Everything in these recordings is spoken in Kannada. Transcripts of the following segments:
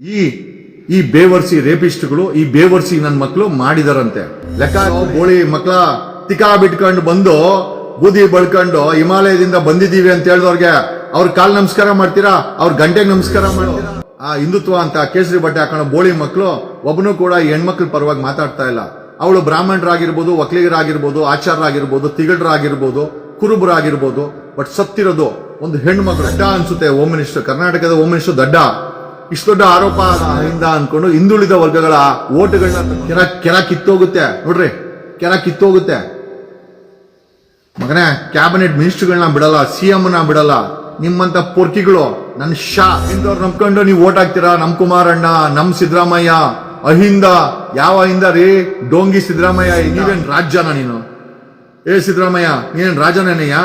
ಈ ಈ ಬೇವರ್ಸಿ ರೇಪಿಸ್ಟ್ಗಳು, ಈ ಬೇವರ್ಸಿ ನನ್ನ ಮಕ್ಕಳು ಮಾಡಿದಾರಂತೆ. ಲೆಕ್ಕ ಬೋಳಿ ಮಕ್ಕಳ ತಿಕಾ ಬಿಟ್ಕೊಂಡು ಬಂದು, ಬೂದಿ ಬಳ್ಕೊಂಡು ಹಿಮಾಲಯದಿಂದ ಬಂದಿದ್ದೀವಿ ಅಂತ ಹೇಳಿದವ್ರಿಗೆ ಅವ್ರ ಕಾಲ್ ನಮಸ್ಕಾರ ಮಾಡ್ತೀರಾ? ಅವ್ರ ಗಂಟೆಗೆ ನಮಸ್ಕಾರ ಮಾಡ್ತೀರಾ ಆ ಹಿಂದುತ್ವ ಅಂತ ಕೇಸರಿ ಬಟ್ಟೆ ಹಾಕೊಂಡು ಬೋಳಿ ಮಕ್ಕಳು ಒಬ್ಬನು ಕೂಡ ಹೆಣ್ಮಕ್ಳು ಪರವಾಗಿ ಮಾತಾಡ್ತಾ ಇಲ್ಲ. ಅವಳು ಬ್ರಾಹ್ಮಣರಾಗಿರ್ಬೋದು ಒಕ್ಕಲಿಗರಾಗಿರ್ಬೋದು ಆಚಾರರಾಗಿರ್ಬೋದು ತಿಗಡರಾಗಿರ್ಬೋದು ಕುರುಬರಾಗಿರ್ಬೋದು, ಬಟ್ ಸತ್ತಿರೋದು ಒಂದು ಹೆಣ್ಮಕ್ಳು ದಡ್ಡ ಅನ್ಸುತ್ತೆ ಹೋಮ್ ಮಿನಿಸ್ಟರ್. ಕರ್ನಾಟಕದ ಹೋಮ್ ಮಿನಿಸ್ಟರ್ ದಡ್ಡ. ಇಷ್ಟು ದೊಡ್ಡ ಆರೋಪ ಇಂದ ಅನ್ಕೊಂಡು ಹಿಂದುಳಿದ ವರ್ಗಗಳ ಓಟ್ಗಳನ್ನ ಕೆರ ಕೆರ ಕಿತ್ತೋಗುತ್ತೆ. ನೋಡ್ರಿ, ಕೆರ ಕಿತ್ತೋಗುತ್ತೆ. ಮಗನೇ, ಕ್ಯಾಬಿನೆಟ್ ಮಿನಿಸ್ಟರ್ಗಳನ್ನ ಬಿಡಲ್ಲ, ಸಿ ನ ಬಿಡಲ್ಲ. ನಿಮ್ಮಂತ ಪೊರ್ಕಿಗಳು ನನ್ನ ಶಾ ಇಂದವ್ರು ನಂಬ್ಕೊಂಡು ನೀವು ಓಟ್ ಹಾಕ್ತೀರಾ? ನಮ್ ಕುಮಾರಣ್ಣ, ನಮ್ ಸಿದ್ದರಾಮಯ್ಯ, ಅಹಿಂದ, ಯಾವ ಅಹಿಂದ ರೀ? ಡೋಂಗಿ ಸಿದ್ದರಾಮಯ್ಯ, ನೀವೇನ್ ರಾಜ್ಯನ ನೀನು? ಏ ಸಿದ್ದರಾಮಯ್ಯ, ನೀನೇನ್ ರಾಜನೇನಯ್ಯ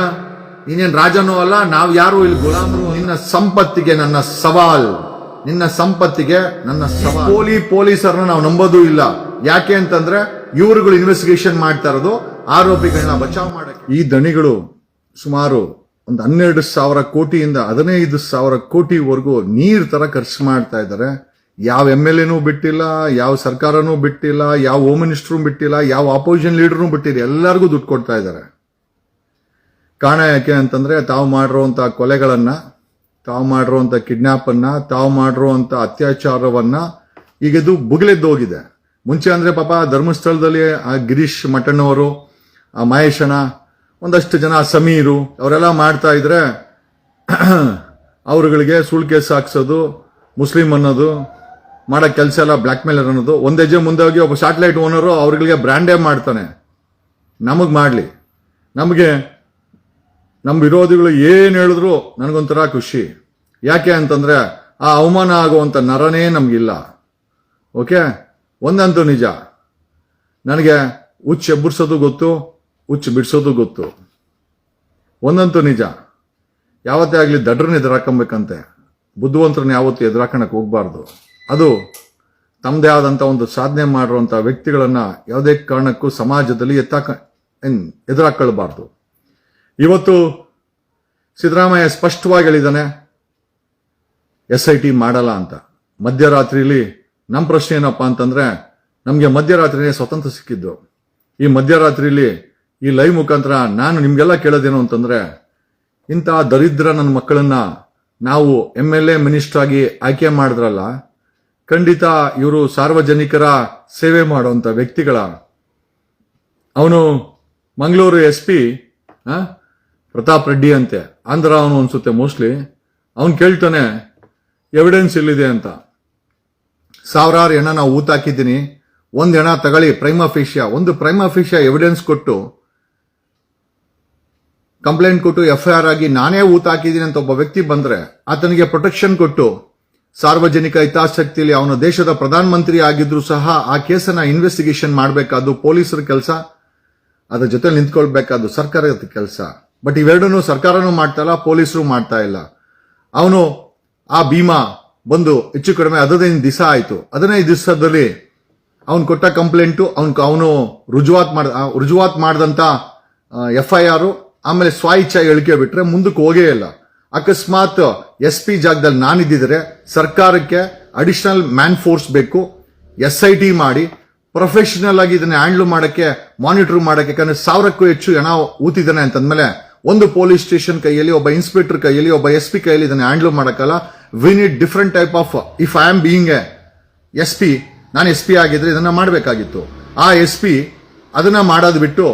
ನೀನೇನ್ ರಾಜನೂ ಅಲ್ಲ, ನಾವ್ ಯಾರು? ಇಲ್ಲಿ ಗುಲಾಮರು, ನಿನ್ನ ಸಂಪತ್ತಿಗೆ ನನ್ನ ಸವಾಲ್. ನಿನ್ನ ಸಂಪತ್ತಿಗೆ ನನ್ನ ಪೋಲಿ ಪೊಲೀಸರನ್ನ ನಾವು ನಂಬೋದು ಇಲ್ಲ. ಯಾಕೆ ಅಂತಂದ್ರೆ ಇವರುಗಳು ಇನ್ವೆಸ್ಟಿಗೇಷನ್ ಮಾಡ್ತಾ ಇರೋದು ಆರೋಪಿಗಳನ್ನ ಬಚಾವ್ ಮಾಡಕ್ಕೆ. ಈ ದಣಿಗಳು ಸುಮಾರು ಒಂದು ಹನ್ನೆರಡು ಸಾವಿರ ಕೋಟಿಯಿಂದ ಹದಿನೈದು ಸಾವಿರ ಕೋಟಿವರೆಗೂ ನೀರ್ ತರ ಖರ್ಚು ಮಾಡ್ತಾ ಇದ್ದಾರೆ. ಯಾವ ಎಂ ಎಲ್ ಎನೂ ಬಿಟ್ಟಿಲ್ಲ ಯಾವ ಸರ್ಕಾರನೂ ಬಿಟ್ಟಿಲ್ಲ ಯಾವ ಹೋಮ್ ಮಿನಿಸ್ಟ್ರೂ ಬಿಟ್ಟಿಲ್ಲ ಯಾವ ಅಪೋಸಿಷನ್ ಲೀಡರ್ನೂ ಬಿಟ್ಟಿಲ್ಲ. ಎಲ್ಲರಿಗೂ ದುಡ್ಡು ಕೊಡ್ತಾ ಇದ್ದಾರೆ. ಕಾರಣ ಯಾಕೆ ಅಂತಂದ್ರೆ ತಾವು ಮಾಡಿರುವಂತಹ ಕೊಲೆಗಳನ್ನ ತಾವು ಮಾಡಿರುವಂತ ಕಿಡ್ನಾಪ್ ಅನ್ನ ತಾವು ಮಾಡಿರುವಂತ ಅತ್ಯಾಚಾರವನ್ನು ಈಗ ಇದು ಬುಗಿಲೆದ್ದೋಗಿದೆ. ಮುಂಚೆ ಅಂದ್ರೆ ಪಾಪ ಧರ್ಮಸ್ಥಳದಲ್ಲಿ ಆ ಗಿರೀಶ್ ಮಠಣ್ಣವರು, ಆ ಮಹೇಶನ, ಒಂದಷ್ಟು ಜನ ಸಮೀರು, ಅವರೆಲ್ಲ ಮಾಡ್ತಾ ಇದ್ರೆ ಅವರುಗಳಿಗೆ ಸುಳ್ಳು ಕೇಸ್ ಹಾಕ್ಸೋದು, ಮುಸ್ಲಿಂ ಅನ್ನೋದು, ಮಾಡೋ ಕೆಲಸ ಎಲ್ಲ ಬ್ಲ್ಯಾಕ್ ಮೇಲರ್ ಅನ್ನೋದು, ಒಂದೇ ಹೆಜ್ಜೆ ಮುಂದೆ ಹೋಗಿ ಒಬ್ಬ ಸ್ಯಾಟಲೈಟ್ ಓನರು ಅವ್ರುಗಳಿಗೆ ಬ್ರ್ಯಾಂಡೇ ಮಾಡ್ತಾನೆ. ನಮಗೆ ಮಾಡಲಿ. ನಮಗೆ ನಮ್ಮ ವಿರೋಧಿಗಳು ಏನು ಹೇಳಿದ್ರು ನನಗೊಂಥರ ಖುಷಿ. ಯಾಕೆ ಅಂತಂದರೆ ಆ ಅವಮಾನ ಆಗುವಂಥ ನರನೇ ನಮಗಿಲ್ಲ. ಓಕೆ? ಒಂದಂತೂ ನಿಜ. ನನಗೆ ಹುಚ್ಚ ಎಬ್ಬರ್ಸೋದು ಗೊತ್ತು, ಹುಚ್ಚು ಬಿಡಿಸೋದು ಗೊತ್ತು. ಒಂದಂತೂ ನಿಜ. ಯಾವತ್ತೇ ಆಗಲಿ ದಡ್ರನ್ನ ಎದುರಾಕಂಬೇಕಂತೆ. ಬುದ್ಧಿವಂತರನ್ನ ಯಾವತ್ತೂ ಎದುರಾಕಣಕ್ಕೆ ಹೋಗಬಾರ್ದು. ಅದು ತಮ್ಮದೇ ಆದಂಥ ಒಂದು ಸಾಧನೆ ಮಾಡಿರುವಂಥ ವ್ಯಕ್ತಿಗಳನ್ನು ಯಾವುದೇ ಕಾರಣಕ್ಕೂ ಸಮಾಜದಲ್ಲಿ ಎತ್ತಾಕ ಎದುರಾಕೊಳ್ಬಾರ್ದು ಇವತ್ತು ಸಿದ್ದರಾಮಯ್ಯ ಸ್ಪಷ್ಟವಾಗಿ ಹೇಳಿದ್ದಾನೆ ಎಸ್ ಐ ಟಿ ಮಾಡಲ್ಲ ಅಂತ. ಮಧ್ಯರಾತ್ರಿಲಿ ನಮ್ಮ ಪ್ರಶ್ನೆ ಏನಪ್ಪಾ ಅಂತಂದ್ರೆ, ನಮಗೆ ಮಧ್ಯರಾತ್ರಿನೇ ಸ್ವತಂತ್ರ ಸಿಕ್ಕಿದ್ದು. ಈ ಮಧ್ಯರಾತ್ರಿಲಿ ಈ ಲೈವ್ ಮುಖಾಂತರ ನಾನು ನಿಮ್ಗೆಲ್ಲ ಕೇಳೋದೇನು ಅಂತಂದ್ರೆ, ಇಂಥ ದರಿದ್ರ ನನ್ನ ಮಕ್ಕಳನ್ನ ನಾವು ಎಂ ಎಲ್ ಎ ಮಿನಿಸ್ಟರ್ ಆಗಿ ಆಯ್ಕೆ ಮಾಡಿದ್ರಲ್ಲ, ಖಂಡಿತ ಇವರು ಸಾರ್ವಜನಿಕರ ಸೇವೆ ಮಾಡುವಂತ ವ್ಯಕ್ತಿಗಳ. ಅವನು ಮಂಗಳೂರು ಎಸ್ ಪಿ ಪ್ರತಾಪ್ ರೆಡ್ಡಿ ಅಂತೆ. ಆಂಧ್ರ ಅವನು ಅನ್ಸುತ್ತೆ ಮೋಸ್ಟ್ಲಿ ಅವನು ಕೇಳ್ತಾನೆ ಎವಿಡೆನ್ಸ್ ಇಲ್ಲಿದೆ ಅಂತ? ಸಾವಿರಾರು ಹೆಣ ನಾವು ಊತ ಹಾಕಿದ್ದೀನಿ. ಒಂದು ಹೆಣ ತಗೊಳ್ಳಿ ಪ್ರೈಮ್ ಫಿಷಿಯಾ ಒಂದು ಪ್ರೈಮ್ ಫಿಷಿಯಾ ಎವಿಡೆನ್ಸ್ ಕೊಟ್ಟು ಕಂಪ್ಲೇಂಟ್ ಕೊಟ್ಟು ಎಫ್ ಐ ಆರ್ ಆಗಿ, ನಾನೇ ಊತ ಹಾಕಿದ್ದೀನಿ ಅಂತ ಒಬ್ಬ ವ್ಯಕ್ತಿ ಬಂದ್ರೆ, ಆತನಿಗೆ ಪ್ರೊಟೆಕ್ಷನ್ ಕೊಟ್ಟು, ಸಾರ್ವಜನಿಕ ಹಿತಾಸಕ್ತಿಯಲ್ಲಿ ಅವನ ದೇಶದ ಪ್ರಧಾನಮಂತ್ರಿ ಆಗಿದ್ರು ಸಹ ಆ ಕೇಸನ್ನ ಇನ್ವೆಸ್ಟಿಗೇಷನ್ ಮಾಡಬೇಕಾದ್ದು ಪೊಲೀಸರ ಕೆಲಸ, ಅದರ ಜೊತೆ ನಿಂತ್ಕೊಳ್ಬೇಕಾದ್ದು ಸರ್ಕಾರದ ಕೆಲಸ. ಬಟ್ ಇವೆರಡೂ ಸರ್ಕಾರನೂ ಮಾಡ್ತಾ ಇಲ್ಲ, ಪೊಲೀಸರು ಮಾಡ್ತಾ ಇಲ್ಲ. ಅವನು ಆ ಭೀಮಾ ಬಂದು ಹೆಚ್ಚು ಕಡಿಮೆ ಹದಿನೈದು ದಿವಸ ಆಯಿತು. ಹದಿನೈದು ದಿವಸದಲ್ಲಿ ಅವನು ಕೊಟ್ಟ ಕಂಪ್ಲೇಂಟು, ಅವನು ಅವನು ರುಜುವಾತ್ ಮಾಡ ರುಜುವಾತ್ ಮಾಡಿದಂಥ ಎಫ್ ಐ ಆರು ಆಮೇಲೆ ಸ್ವಾಯಿಚ್ಛ ಹೇಳಿಕೆ ಬಿಟ್ರೆ ಮುಂದಕ್ಕೆ ಹೋಗೇ ಇಲ್ಲ. ಅಕಸ್ಮಾತ್ ಎಸ್ ಪಿ ಜಾಗದಲ್ಲಿ ನಾನಿದ್ದಿದ್ರೆ ಸರ್ಕಾರಕ್ಕೆ ಅಡಿಷನಲ್ ಮ್ಯಾನ್ ಫೋರ್ಸ್ ಬೇಕು ಎಸ್ ಐ ಟಿ ಮಾಡಿ ಪ್ರೊಫೆಷನಲ್ ಆಗಿ ಇದನ್ನ ಹ್ಯಾಂಡ್ಲ್ ಮಾಡೋಕ್ಕೆ ಮಾನಿಟರ್ ಮಾಡೋಕ್ಕೆ ಯಾಕಂದ್ರೆ ಸಾವಿರಕ್ಕೂ ಹೆಚ್ಚು ಹಣ ಊತಿದ್ದಾನೆ ಅಂತಂದ್ಮೇಲೆ ಒಂದು ಪೊಲೀಸ್ ಸ್ಟೇಷನ್ ಕೈಯಲ್ಲಿ, ಒಬ್ಬ ಇನ್ಸ್ಪೆಕ್ಟರ್ ಕೈಯಲ್ಲಿ, ಒಬ್ಬ ಎಸ್ ಪಿ ಕೈಯಲ್ಲಿ ಇದನ್ನು handle ಮಾಡೋಕ್ಕಲ್ಲ. We need different type of if I am being a S P ನಾನು ಎಸ್ ಪಿ ಆಗಿದ್ರೆ ಇದನ್ನು ಮಾಡಬೇಕಾಗಿತ್ತು. ಆ ಎಸ್ ಪಿ ಅದನ್ನು ಮಾಡೋದು ಬಿಟ್ಟು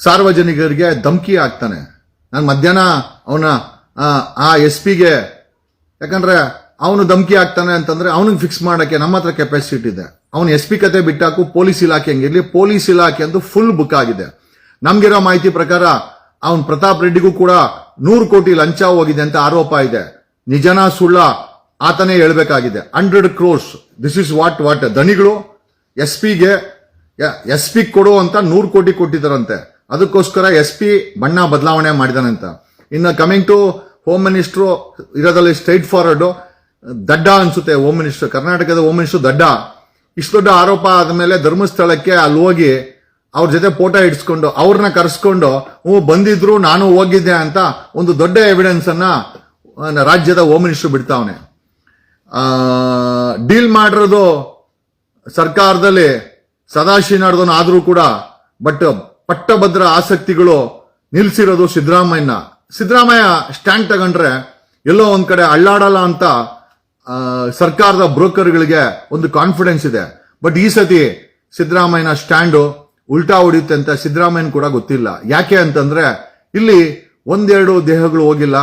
ಸಾರ್ವಜನಿಕರಿಗೆ ಧಮಕಿ ಆಗ್ತಾನೆ ನಾನು ಮಧ್ಯಾಹ್ನ ಅವನ, ಆ ಎಸ್ ಪಿಗೆ ಯಾಕಂದ್ರೆ ಅವನು ಧಮಕಿ ಆಗ್ತಾನೆ ಅಂತಂದ್ರೆ ಅವನಿಗೆ ಫಿಕ್ಸ್ ಮಾಡೋಕ್ಕೆ ನಮ್ಮ ಹತ್ರ ಕೆಪಾಸಿಟಿ ಇದೆ ಅವನು ಎಸ್ ಪಿ ಕತೆ ಬಿಟ್ಟಾಕು ಪೊಲೀಸ್ ಇಲಾಖೆ ಹಂಗಿರ್ಲಿ ಪೊಲೀಸ್ ಇಲಾಖೆ ಅಂತೂ ಫುಲ್ ಬುಕ್ ಆಗಿದೆ. ನಮ್ಗಿರೋ ಮಾಹಿತಿ ಪ್ರಕಾರ ಅವನ್ ಪ್ರತಾಪ್ ರೆಡ್ಡಿಗೂ ಕೂಡ ನೂರು ಕೋಟಿ ಲಂಚ ಹೋಗಿದೆ ಅಂತ ಆರೋಪ ಇದೆ. ನಿಜನ ಸುಳ್ಳ ಆತನೇ ಹೇಳ್ಬೇಕಾಗಿದೆ. Hundred crores this is what what ದಣಿಗಳು S ಪಿಗೆ ಎಸ್ ಪಿ ಕೊಡು ಅಂತ ನೂರು ಕೋಟಿ ಕೊಟ್ಟಿದ್ದಾರಂತೆ. ಅದಕ್ಕೋಸ್ಕರ ಎಸ್ ಪಿ ಬಣ್ಣ ಬದಲಾವಣೆ ಮಾಡಿದಾನಂತ. ಇನ್ನು ಕಮಿಂಗ್ ಟು ಹೋಮ್ ಮಿನಿಸ್ಟ್ರು ಇರೋದ್ರಲ್ಲಿ ಸ್ಟ್ರೈಟ್ ಫಾರ್ವರ್ಡ್ ದಡ್ಡ ಅನ್ಸುತ್ತೆ ಹೋಮ್ ಮಿನಿಸ್ಟರ್ ಕರ್ನಾಟಕದ ಹೋಮ್ ಮಿನಿಸ್ಟರ್ ದಡ್ಡ. ಇಷ್ಟು ದೊಡ್ಡ ಆರೋಪ ಆದ್ಮೇಲೆ ಧರ್ಮಸ್ಥಳಕ್ಕೆ ಅಲ್ಲಿ ಹೋಗಿ ಅವ್ರ ಜೊತೆ ಫೋಟೋ ಇಡ್ಸ್ಕೊಂಡು ಅವ್ರನ್ನ ಕರೆಸ್ಕೊಂಡು, ಹ್ಞೂ, ಬಂದಿದ್ರು, ನಾನು ಹೋಗಿದ್ದೆ ಅಂತ ಒಂದು ದೊಡ್ಡ ಎವಿಡೆನ್ಸ್ ಅನ್ನ ರಾಜ್ಯದ ಹೋಮ್ ಮಿನಿಸ್ಟರ್ ಬಿಡ್ತಾವನೆ. ಡೀಲ್ ಮಾಡಿರೋದು ಸರ್ಕಾರದಲ್ಲಿ ಸದಾಶಿನಾಡ್ದೋನು ಆದರೂ ಕೂಡ ಬಟ್ ಪಟ್ಟಭದ್ರ ಆಸಕ್ತಿಗಳು ನಿಲ್ಸಿರೋದು ಸಿದ್ದರಾಮಯ್ಯನ. ಸಿದ್ದರಾಮಯ್ಯ ಸ್ಟ್ಯಾಂಡ್ ತಗೊಂಡ್ರೆ ಎಲ್ಲೋ ಒಂದ್ ಕಡೆ ಅಳ್ಳಾಡಲ್ಲ ಅಂತ ಸರ್ಕಾರದ ಬ್ರೋಕರ್ಗಳಿಗೆ ಒಂದು ಕಾನ್ಫಿಡೆನ್ಸ್ ಇದೆ. ಬಟ್ ಈ ಸತಿ ಸಿದ್ದರಾಮಯ್ಯನ ಸ್ಟ್ಯಾಂಡು ಉಲ್ಟಾ ಹೊಡೆಯುತ್ತೆ ಅಂತ ಸಿದ್ದರಾಮಯ್ಯನ ಕೂಡ ಗೊತ್ತಿಲ್ಲ. ಯಾಕೆ ಅಂತಂದ್ರೆ, ಇಲ್ಲಿ ಒಂದೆರಡು ದೇಹಗಳು ಹೋಗಿಲ್ಲ,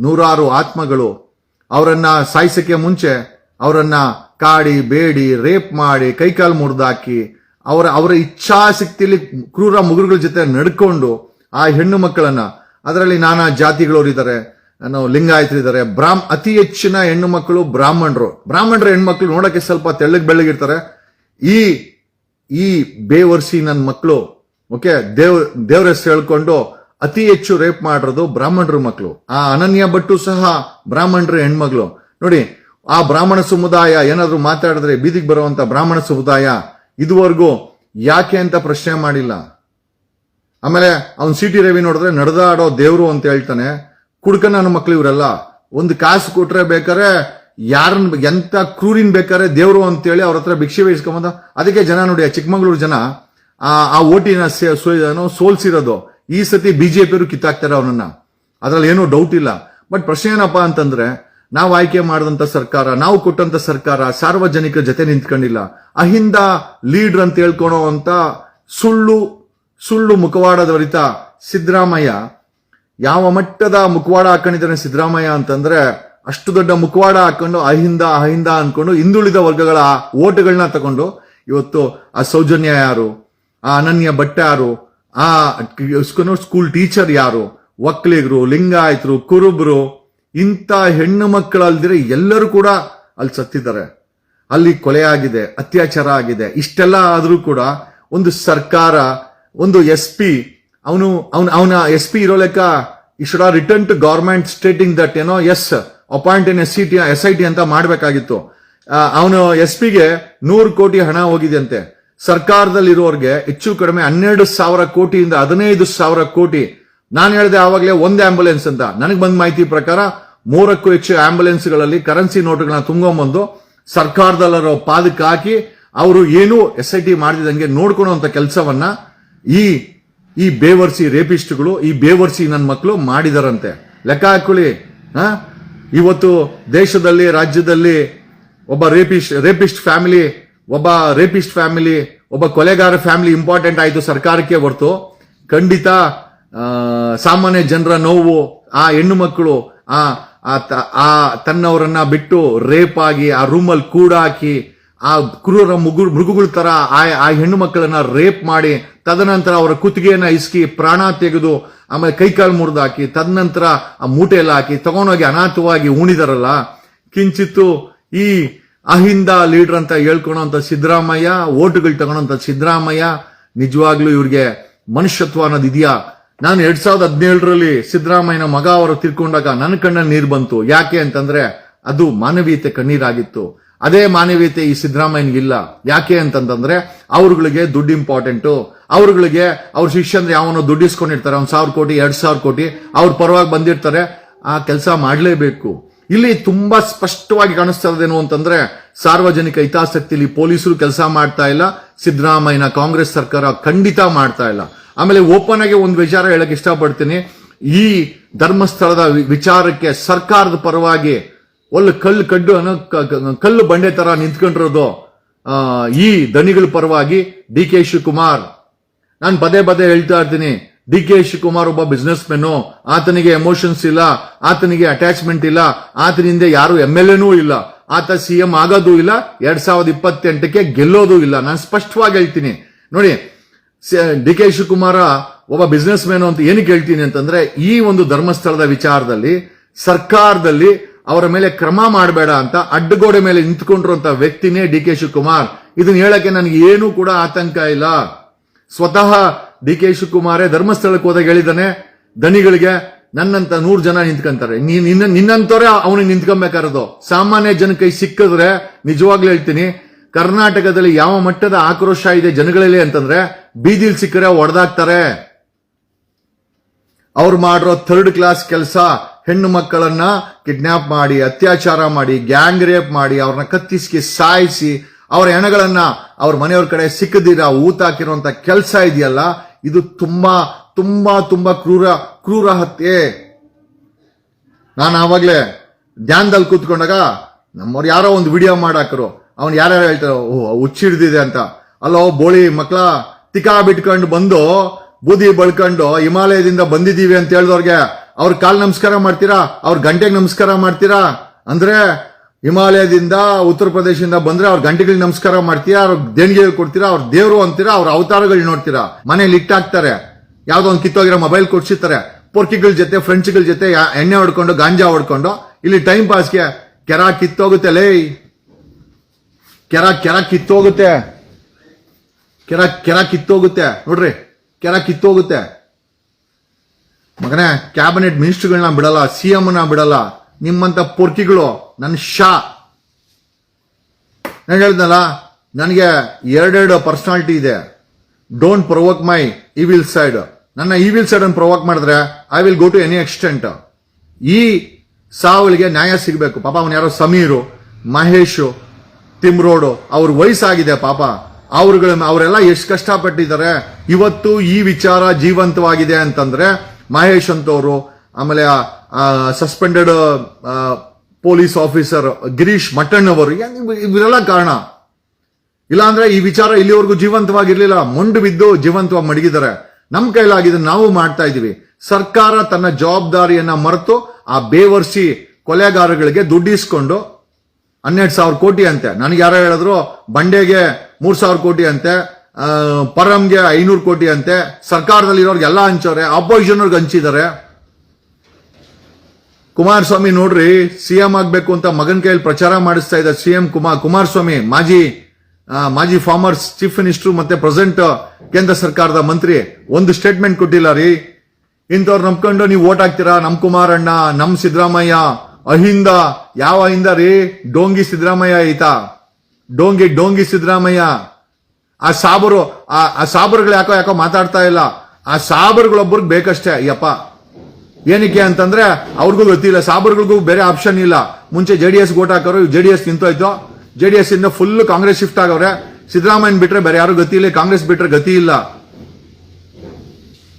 ನೂರಾರು ಆತ್ಮಗಳು. ಅವರನ್ನ ಸಾಯಿಸಕ್ಕೆ ಮುಂಚೆ ಅವರನ್ನ ಕಾಡಿ, ಬೇಡಿ, ರೇಪ್ ಮಾಡಿ, ಕೈಕಾಲು ಮುರಿದಾಕಿ, ಅವರ ಅವರ ಇಚ್ಛಾಶಕ್ತಿಯಲ್ಲಿ ಕ್ರೂರ ಮುಗುರುಗಳ ಜೊತೆ ನಡ್ಕೊಂಡು ಆ ಹೆಣ್ಣು ಮಕ್ಕಳನ್ನ, ಅದರಲ್ಲಿ ನಾನಾ ಜಾತಿಗಳವರಿದ್ದಾರೆ, ನಾನು ಲಿಂಗಾಯತರಿದ್ದಾರೆ, ಬ್ರಾಹ್ಮ, ಅತಿ ಹೆಚ್ಚಿನ ಹೆಣ್ಣು ಮಕ್ಕಳು ಬ್ರಾಹ್ಮಣರು. ಬ್ರಾಹ್ಮಣರ ಹೆಣ್ಮಕ್ಳು ನೋಡಕ್ಕೆ ಸ್ವಲ್ಪ ತೆಳ್ಳಗೆ ಬೆಳ್ಳಗಿರ್ತಾರೆ ಈ ಈ ಬೇವರ್ಸಿ ನನ್ನ ಮಕ್ಕಳು ಓಕೆ, ದೇವ್, ದೇವ್ರ ಹೆಸರು ಹೇಳ್ಕೊಂಡು ಅತಿ ಹೆಚ್ಚು ರೇಪ್ ಮಾಡಿರೋದು ಬ್ರಾಹ್ಮಣರ ಮಕ್ಕಳು ಆ ಅನನ್ಯ ಭಟ್ಟು ಸಹ ಬ್ರಾಹ್ಮಣರ ಹೆಣ್ಮಗಳು. ನೋಡಿ, ಆ ಬ್ರಾಹ್ಮಣ ಸಮುದಾಯ ಏನಾದರೂ ಮಾತಾಡಿದ್ರೆ ಬೀದಿಗೆ ಬರುವಂತ ಬ್ರಾಹ್ಮಣ ಸಮುದಾಯ ಇದುವರೆಗೂ ಯಾಕೆ ಅಂತ ಪ್ರಶ್ನೆ ಮಾಡಿಲ್ಲ. ಆಮೇಲೆ ಅವ್ನು ಸಿ ಟಿ ರವಿ ನೋಡಿದ್ರೆ ನಡೆದಾಡೋ ದೇವ್ರು ಅಂತ ಹೇಳ್ತಾನೆ. ಕುಡ್ಕ ನನ್ನ ಮಕ್ಳು ಇವರೆಲ್ಲ. ಒಂದು ಕಾಸು ಕೊಟ್ರೆ ಬೇಕಾರೆ ಯಾರನ್ನ ಎಂತ ಕ್ರೂರಿನ್ ಬೇಕಾದ್ರೆ ದೇವರು ಅಂತೇಳಿ ಅವ್ರ ಹತ್ರ ಭಿಕ್ಷೆ ಬೇಯಿಸ್ಕೊಂಬಂದ, ಅದಕ್ಕೆ ಜನ ನೋಡಿ ಚಿಕ್ಕಮಂಗ್ಳೂರು ಜನ, ಆ ಆ ಓಟಿನ ಸೋಲ್ಸಿರೋದು. ಈ ಸತಿ ಬಿಜೆಪಿಯವರು ಕಿತ್ತಾಕ್ತಾರೆ ಅವನನ್ನ ಅದ್ರಲ್ಲಿ ಏನೂ ಡೌಟ್ ಇಲ್ಲ. ಬಟ್ ಪ್ರಶ್ನೆ ಏನಪ್ಪಾ ಅಂತಂದ್ರೆ, ನಾವು ಆಯ್ಕೆ ಮಾಡಿದಂತ ಸರ್ಕಾರ, ನಾವು ಕೊಟ್ಟಂತ ಸರ್ಕಾರ ಸಾರ್ವಜನಿಕರ ಜೊತೆ ನಿಂತ್ಕೊಂಡಿಲ್ಲ. ಅಹಿಂದ ಲೀಡರ್ ಅಂತ ಹೇಳ್ಕೊಳೋ ಅಂತ ಸುಳ್ಳು ಸುಳ್ಳು ಮುಖವಾಡದವರಿತ ಸಿದ್ದರಾಮಯ್ಯ, ಯಾವ ಮಟ್ಟದ ಮುಖವಾಡ ಹಾಕೊಂಡಿದ್ದಾನೆ ಸಿದ್ದರಾಮಯ್ಯ ಅಂತಂದ್ರೆ ಅಷ್ಟು ದೊಡ್ಡ ಮುಖವಾಡ ಹಾಕೊಂಡು, ಅಹಿಂದ ಅಹಿಂದ ಅಂದ್ಕೊಂಡು ಹಿಂದುಳಿದ ವರ್ಗಗಳ ಓಟುಗಳನ್ನ ತಗೊಂಡು ಇವತ್ತು ಆ ಸೌಜನ್ಯ ಯಾರು? ಆ ಅನನ್ಯ ಭಟ್ಟ ಯಾರು? ಆ ಸ್ಕೂಲ್ ಟೀಚರ್ ಯಾರು? ಒಕ್ಕಲಿಗರು, ಲಿಂಗಾಯತರು, ಕುರುಬರು, ಇಂಥ ಹೆಣ್ಣು ಮಕ್ಕಳಲ್ದಿರ ಎಲ್ಲರೂ ಕೂಡ ಅಲ್ಲಿ ಸತ್ತಿದ್ದಾರೆ. ಅಲ್ಲಿ ಕೊಲೆ ಆಗಿದೆ, ಅತ್ಯಾಚಾರ ಆಗಿದೆ. ಇಷ್ಟೆಲ್ಲ ಆದರೂ ಕೂಡ ಒಂದು ಸರ್ಕಾರ, ಒಂದು ಎಸ್ ಪಿ ಅವನು, ಅವನ ಅವನ ಎಸ್ ಪಿ ಇರೋ ಲೆಕ್ಕ ಈ should are return to government stating that ಏನೋ S appoint in S C T S I T ಅಂತ ಮಾಡಬೇಕಾಗಿತ್ತು. ಅವನು ಎಸ್ ಪಿಗೆ ನೂರು ಕೋಟಿ ಹಣ ಹೋಗಿದೆಯಂತೆ. ಸರ್ಕಾರದಲ್ಲಿರೋರ್ಗೆ ಹೆಚ್ಚು ಕಡಿಮೆ ಹನ್ನೆರಡು ಸಾವಿರ ಕೋಟಿಯಿಂದ ಹದಿನೈದು ಸಾವಿರ ಕೋಟಿ. ನಾನು ಹೇಳಿದೆ ಆವಾಗಲೇ ಒಂದು ಆಂಬುಲೆನ್ಸ್ ಅಂತ. ನನಗೆ ಬಂದ ಮಾಹಿತಿ ಪ್ರಕಾರ ಮೂರಕ್ಕೂ ಹೆಚ್ಚು ಆಂಬುಲೆನ್ಸ್ಗಳಲ್ಲಿ ಕರೆನ್ಸಿ ನೋಟುಗಳನ್ನ ತುಂಗೊಂಬಂದು ಸರ್ಕಾರದಲ್ಲಿರೋ ಪಾದಕ್ಕೆ ಹಾಕಿ ಅವರು ಏನು ಎಸ್ ಐ ಟಿ ಮಾಡಿದಂಗೆ ನೋಡ್ಕೊಳ್ಳುವಂತ ಕೆಲಸವನ್ನ ಈ ಈ ಬೇವರ್ಸಿ ರೇಪಿಸ್ಟ್ಗಳು ಈ ಬೇವರ್ಸಿ ನನ್ನ ಮಕ್ಕಳು ಮಾಡಿದಾರಂತೆ. ಲೆಕ್ಕ ಹಾಕೊಳ್ಳಿ ಆ? ಇವತ್ತು ದೇಶದಲ್ಲಿ, ರಾಜ್ಯದಲ್ಲಿ ಒಬ್ಬ ರೇಪಿಸ್ಟ್ ರೇಪಿಸ್ಟ್ ಫ್ಯಾಮಿಲಿ ಒಬ್ಬ ರೇಪಿಸ್ಟ್ ಫ್ಯಾಮಿಲಿ ಒಬ್ಬ ಕೊಲೆಗಾರ ಫ್ಯಾಮಿಲಿ ಇಂಪಾರ್ಟೆಂಟ್ ಆಯಿತು ಸರ್ಕಾರಕ್ಕೆ ಹೊರತು. ಖಂಡಿತ ಸಾಮಾನ್ಯ ಜನರ ನೋವು, ಆ ಹೆಣ್ಣು ಮಕ್ಕಳು, ಆ ಆ ತನ್ನವರನ್ನ ಬಿಟ್ಟು ರೇಪ್ ಆಗಿ, ಆ ರೂಮಲ್ಲಿ ಕೂಡಾಕಿ, ಆ ಕ್ರೂರ ಮುಗು, ಮೃಗುಗಳ ತರ ಆ ಆ ಹೆಣ್ಣು ಮಕ್ಕಳನ್ನ ರೇಪ್ ಮಾಡಿ ತದನಂತರ ಅವರ ಕುತ್ತಿಗೆಯನ್ನ ಇಸ್ಕಿ ಪ್ರಾಣ ತೆಗೆದು ಆಮೇಲೆ ಕೈಕಾಲು ಮುರಿದಾಕಿ ತದನಂತರ ಆ ಮೂಟೆಲ್ಲ ಹಾಕಿ, ತಗೊಂಡೋಗಿ ಅನಾಥವಾಗಿ ಉಣಿದಾರಲ್ಲ, ಕಿಂಚಿತ್ತು ಈ ಅಹಿಂದ ಲೀಡರ್ ಅಂತ ಹೇಳ್ಕೊಳೋಂತ ಸಿದ್ದರಾಮಯ್ಯ ಓಟುಗಳು ತಗೊಳೋಂಥ ಸಿದ್ದರಾಮಯ್ಯ, ನಿಜವಾಗ್ಲೂ ಇವ್ರಿಗೆ ಮನುಷ್ಯತ್ವ ಅನ್ನೋದು ಇದೆಯಾ? ನಾನು ಎರಡ್ ಸಾವಿರದ ಹದಿನೇಳರಲ್ಲಿ ಸಿದ್ದರಾಮಯ್ಯನ ಮಗ ಅವರು ತಿರ್ಕೊಂಡಾಗ ನನ್ನ ಕಣ್ಣಲ್ಲಿ ನೀರು ಬಂತು. ಯಾಕೆ ಅಂತಂದ್ರೆ ಅದು ಮಾನವೀಯತೆ ಕಣ್ಣೀರಾಗಿತ್ತು. ಅದೇ ಮಾನವೀಯತೆ ಈ ಸಿದ್ದರಾಮಯ್ಯನಿಗಿಲ್ಲ. ಯಾಕೆ ಅಂತಂತಂದ್ರೆ, ಅವ್ರುಗಳಿಗೆ ದುಡ್ಡು ಇಂಪಾರ್ಟೆಂಟು ಅವ್ರುಗಳಿಗೆ ಅವ್ರ ಶಿಷ್ಯಂದ್ರೆ ಯಾವನೋ ದುಡ್ಡು ಇಸ್ಕೊಂಡಿರ್ತಾರೆ. ಒಂದ್ ಸಾವಿರ ಕೋಟಿ, ಎರಡ್ ಸಾವಿರ ಕೋಟಿ, ಅವ್ರ ಪರವಾಗಿ ಬಂದಿರ್ತಾರೆ. ಆ ಕೆಲಸ ಮಾಡಲೇಬೇಕು. ಇಲ್ಲಿ ತುಂಬಾ ಸ್ಪಷ್ಟವಾಗಿ ಕಾಣಿಸ್ತಾ ಇರೋದೇನು ಅಂತಂದ್ರೆ, ಸಾರ್ವಜನಿಕ ಹಿತಾಸಕ್ತಿಲಿ ಪೊಲೀಸರು ಕೆಲಸ ಮಾಡ್ತಾ ಇಲ್ಲ. ಸಿದ್ದರಾಮಯ್ಯನ ಕಾಂಗ್ರೆಸ್ ಸರ್ಕಾರ ಖಂಡಿತ ಮಾಡ್ತಾ ಇಲ್ಲ. ಆಮೇಲೆ ಓಪನ್ ಆಗಿ ಒಂದು ವಿಚಾರ ಹೇಳಕ್ ಇಷ್ಟಪಡ್ತೀನಿ. ಈ ಧರ್ಮಸ್ಥಳದ ವಿಚಾರಕ್ಕೆ ಸರ್ಕಾರದ ಪರವಾಗಿ ಒಳ್ಳೆ ಕಲ್ಲು ಕಡ್ಡು ಕಲ್ಲು ಬಂಡೆ ತರ ನಿಂತ್ಕೊಂಡಿರೋದು ಈ ದನಿಗಳ ಪರವಾಗಿ ಡಿ ಕೆ ಶಿವಕುಮಾರ್. ನಾನು ಪದೇ ಪದೇ ಹೇಳ್ತಾ ಇರ್ತೀನಿ, ಡಿ ಕೆ ಶಿವಕುಮಾರ್ ಒಬ್ಬ ಬಿಸ್ನೆಸ್ ಮೆನು ಆತನಿಗೆ ಎಮೋಷನ್ಸ್ ಇಲ್ಲ, ಆತನಿಗೆ ಅಟ್ಯಾಚ್ಮೆಂಟ್ ಇಲ್ಲ, ಆತನಿಂದ ಯಾರು ಎಂ ಎಲ್ ಎನೂ ಇಲ್ಲ, ಆತ ಸಿ ಎಂ ಆಗೋದು ಇಲ್ಲ, ಎರಡ್ ಸಾವಿರದ ಇಪ್ಪತ್ತೆಂಟಕ್ಕೆ ಗೆಲ್ಲೋದು ಇಲ್ಲ. ನಾನು ಸ್ಪಷ್ಟವಾಗಿ ಹೇಳ್ತೀನಿ. ನೋಡಿ ಡಿ ಕೆ ಶಿವಕುಮಾರ ಒಬ್ಬ ಬಿಸ್ನೆಸ್ ಮೆನು ಅಂತ ಏನಕ್ಕೆ ಹೇಳ್ತೀನಿ ಅಂತಂದ್ರೆ, ಈ ಒಂದು ಧರ್ಮಸ್ಥಳದ ವಿಚಾರದಲ್ಲಿ ಸರ್ಕಾರದಲ್ಲಿ ಅವರ ಮೇಲೆ ಕ್ರಮ ಮಾಡಬೇಡ ಅಂತ ಅಡ್ಡಗೋಡೆ ಮೇಲೆ ನಿಂತ್ಕೊಂಡಿರುವಂತ ವ್ಯಕ್ತಿನೇ ಡಿ ಕೆ ಶಿವಕುಮಾರ್. ಇದನ್ನ ಹೇಳಕ್ಕೆ ನನಗೆ ಏನೂ ಕೂಡ ಆತಂಕ ಇಲ್ಲ. ಸ್ವತಃ ಡಿ ಕೆ ಶಿವಕುಮಾರೇ ಧರ್ಮಸ್ಥಳಕ್ಕೆ ಹೋದಾಗ ಹೇಳಿದಾನೆ, ದಣಿಗಳಿಗೆ ನನ್ನಂತ ನೂರು ಜನ ನಿಂತ್ಕೊಂತಾರೆ. ನೀನ್ ನಿನ್ನ, ನಿನ್ನಂತವರೇ ಅವನಿಗೆ ನಿಂತ್ಕೊಬೇಕಾರದು ಸಾಮಾನ್ಯ ಜನ ಕೈ ಸಿಕ್ಕಿದ್ರೆ ನಿಜವಾಗ್ಲೂ ಹೇಳ್ತೀನಿ, ಕರ್ನಾಟಕದಲ್ಲಿ ಯಾವ ಮಟ್ಟದ ಆಕ್ರೋಶ ಇದೆ ಜನಗಳಲ್ಲಿ ಅಂತಂದ್ರೆ ಬೀದಿಲ್ ಸಿಕ್ಕರೆ ಹೊಡೆದಾಕ್ತಾರೆ ಅವ್ರು ಮಾಡಿರೋ ಥರ್ಡ್ ಕ್ಲಾಸ್ ಕೆಲಸ ಹೆಣ್ಣು ಮಕ್ಕಳನ್ನ ಕಿಡ್ನಾಪ್ ಮಾಡಿ, ಅತ್ಯಾಚಾರ ಮಾಡಿ, ಗ್ಯಾಂಗ್ ರೇಪ್ ಮಾಡಿ, ಅವ್ರನ್ನ ಕತ್ತಿಸಿ ಸಾಯಿಸಿ, ಅವರ ಹೆಣಗಳನ್ನ ಅವ್ರ ಮನೆಯವ್ರ ಕಡೆ ಸಿಕ್ಕದಿರ ಊತಾಕಿರುವಂತ ಕೆಲಸ ಇದೆಯಲ್ಲ, ಇದು ತುಂಬಾ ತುಂಬಾ ತುಂಬಾ ಕ್ರೂರ ಕ್ರೂರ ಹತ್ಯೆ. ನಾನು ಆವಾಗಲೇ ಧ್ಯಾನದಲ್ಲಿ ಕೂತ್ಕೊಂಡಾಗ ನಮ್ಮವ್ರು ಯಾರೋ ಒಂದು ವಿಡಿಯೋ ಮಾಡಾಕರು. ಅವ್ನು ಯಾರ್ಯಾರು ಹೇಳ್ತಾರೆ ಓ ಹುಚ್ಚಿಡ್ದಿದೆ ಅಂತ. ಅಲ್ಲೋ, ಬೋಳಿ ಮಕ್ಕಳ ತಿಕಾ ಬಿಟ್ಕೊಂಡು ಬಂದು ಬೂದಿ ಬಳ್ಕೊಂಡು ಹಿಮಾಲಯದಿಂದ ಬಂದಿದ್ದೀವಿ ಅಂತ ಹೇಳಿದವ್ರಿಗೆ ಅವ್ರ ಕಾಲ್ ನಮಸ್ಕಾರ ಮಾಡ್ತೀರಾ? ಅವ್ರ ಗಂಟೆಗೆ ನಮಸ್ಕಾರ ಮಾಡ್ತೀರಾ? ಅಂದ್ರೆ ಹಿಮಾಲಯದಿಂದ ಉತ್ತರ ಪ್ರದೇಶದಿಂದ ಬಂದ್ರೆ ಅವ್ರ ಗಂಟೆಗಳಿಗೆ ನಮಸ್ಕಾರ ಮಾಡ್ತೀರಾ? ಅವ್ರ ದೇಣಿಗೆ ಕೊಡ್ತೀರಾ? ಅವ್ರ ದೇವ್ರು ಅಂತೀರಾ? ಅವ್ರ ಅವತಾರಗಳು ನೋಡ್ತೀರಾ? ಮನೇಲಿ ಇಟ್ಟಾಕ್ತಾರೆ ಯಾವ್ದೋ ಒಂದು ಕಿತ್ತೋಗಿರೋ ಮೊಬೈಲ್ ಕೊಡ್ಸಿರ್ತಾರೆ. ಪೊರ್ಕಿಗಳ ಜೊತೆ ಫ್ರೆಂಡ್ಸ್ಗಳ ಜೊತೆ ಎಣ್ಣೆ ಹೊಡ್ಕೊಂಡು, ಗಾಂಜಾ ಹೊಡ್ಕೊಂಡು, ಇಲ್ಲಿ ಟೈಮ್ ಪಾಸ್ಗೆ ಕೆರ ಕಿತ್ತೋಗುತ್ತೆ ಲೇ ಕೆರ ಕೆರ ಕಿತ್ತೋಗುತ್ತೆ. ಕೆರ ಕೆರ ಕಿತ್ತೋಗುತ್ತೆ. ನೋಡ್ರಿ, ಕೆರ ಕಿತ್ತೋಗುತ್ತೆ. ಮಗನೇ ಕ್ಯಾಬಿನೆಟ್ ಮಿನಿಸ್ಟರ್ಗಳನ್ನ ಬಿಡಲ್ಲ ಸಿ ಎಂನ ಬಿಡಲ್ಲ. ನಿಮ್ಮಂತ ಪೊರ್ಕಿಗಳು ನನ್ನ ಶಾ. ನಾನು ಹೇಳಿದ್ನಲ್ಲ, ನನಗೆ ಎರಡೆರಡು ಪರ್ಸನಾಲಿಟಿ ಇದೆ. Don't provoke my evil side ನನ್ನ ಇವಿಲ್ ಸೈಡ್ ಅನ್ನು ಪ್ರೊವೋಕ್ ಮಾಡಿದ್ರೆ I will go to any extent ಈ ಸಾವಳಿಗೆ ನ್ಯಾಯ ಸಿಗಬೇಕು. ಪಾಪ ಅವನು ಯಾರೋ ಸಮೀರು, ಮಹೇಶು, ತಿಮ್ರೋಡು, ಅವ್ರ ವಯಸ್ಸಾಗಿದೆ ಪಾಪ. ಅವ್ರುಗಳ, ಅವರೆಲ್ಲ ಎಷ್ಟು ಕಷ್ಟಪಟ್ಟಿದ್ದಾರೆ? ಇವತ್ತು ಈ ವಿಚಾರ ಜೀವಂತವಾಗಿದೆ ಅಂತಂದ್ರೆ ಮಹೇಶ್ ಅಂತವರು ಆಮೇಲೆ suspended police officer Girish Mattanna ಅವರು ಇವರೆಲ್ಲ ಕಾರಣ. ಇಲ್ಲಾಂದ್ರೆ ಈ ವಿಚಾರ ಇಲ್ಲಿವರೆಗೂ ಜೀವಂತವಾಗಿರ್ಲಿಲ್ಲ. ಮೊಂಡು ಬಿದ್ದು ಜೀವಂತವಾಗಿ ಮಡಗಿದ್ದಾರೆ. ನಮ್ಮ ಕೈಲಾಗಿದೆ ನಾವು ಮಾಡ್ತಾ ಇದೀವಿ ಸರ್ಕಾರ ತನ್ನ ಜವಾಬ್ದಾರಿಯನ್ನ ಮರೆತು ಆ ಬೇವರ್ಸಿ ಕೊಲೆಗಾರಗಳಿಗೆ ದುಡ್ಡಿಸ್ಕೊಂಡು ಹನ್ನೆರಡು ಸಾವಿರ ಕೋಟಿ ಅಂತೆ. ನನಗೆ ಯಾರೋ ಹೇಳಿದ್ರು, ಬಂಡೆಗೆ ಮೂರ್ ಸಾವಿರ ಕೋಟಿ ಅಂತೆ. ಆ, ಪರಮ್ಗೆ ಐನೂರು ಕೋಟಿ ಅಂತೆ. ಸರ್ಕಾರದಲ್ಲಿರೋರ್ಗೆ ಎಲ್ಲ ಹಂಚವ್ರೆ. ಆಪೋಸಿಷನ್ ಅವ್ರಿಗೆ ಹಂಚಿದ್ದಾರೆ ಕುಮಾರಸ್ವಾಮಿ ನೋಡ್ರಿ ಸಿಎಂ ಆಗಬೇಕು ಅಂತ ಮಗನ ಕೈಯಲ್ಲಿ ಪ್ರಚಾರ ಮಾಡಿಸ್ತಾ ಇದ್ದ ಸಿಎಂ ಕುಮಾರ್ ಕುಮಾರಸ್ವಾಮಿ ಮಾಜಿ ಮಾಜಿ ಫಾರ್ಮರ್ಸ್ ಚೀಫ್ ಮಿನಿಸ್ಟರ್ ಮತ್ತೆ ಪ್ರೆಸೆಂಟ್ ಕೇಂದ್ರ ಸರ್ಕಾರದ ಮಂತ್ರಿ ಒಂದು ಸ್ಟೇಟ್ಮೆಂಟ್ ಕೊಟ್ಟಿಲ್ಲ ರೀ. ಇಂಥವ್ರು ನಂಬ್ಕೊಂಡು ನೀವು ಓಟ್ ಹಾಕ್ತೀರಾ? ನಮ್ ಕುಮಾರಣ್ಣ ನಮ್ ಸಿದ್ದರಾಮಯ್ಯ ಅಹಿಂದ ಯಾವ ಅಹಿಂದ ರೀ? ಡೋಂಗಿ ಸಿದ್ದರಾಮಯ್ಯ ಐತಾ ಡೋಂಗಿ ಡೋಂಗಿ ಸಿದ್ದರಾಮಯ್ಯ. ಆ ಸಾಬರು, ಆ ಆ ಸಾಬರುಗಳು ಯಾಕೋ ಯಾಕೋ ಮಾತಾಡ್ತಾ ಇಲ್ಲ. ಆ ಸಾಬರ್ಗಳೊಬ್ಬರಿಗೆ ಬೇಕಷ್ಟೇ ಯಪ್ಪ ಏನಕ್ಕೆ ಅಂತಂದ್ರೆ, ಅವ್ರಿಗೂ ಗೊತ್ತಿಲ್ಲ, ಸಾಬರ್ಗಳಿಗೂ ಬೇರೆ ಆಪ್ಷನ್ ಇಲ್ಲ. ಮುಂಚೆ ಜೆ ಡಿ ಎಸ್ ಓಟ್ ಹಾಕೋರು ಜೆ ಡಿ ಎಸ್ ನಿಂತೋಯ್ತು. ಜೆ ಡಿ ಎಸ್ ಇಂದ ಫುಲ್ ಕಾಂಗ್ರೆಸ್ ಶಿಫ್ಟ್ ಆಗವ್ರೆ. ಸಿದ್ದರಾಮಯ್ಯ ಬಿಟ್ರೆ ಬೇರೆ ಯಾರು ಗತಿ ಇಲ್ಲ, ಕಾಂಗ್ರೆಸ್ ಬಿಟ್ರೆ ಗತಿ ಇಲ್ಲ.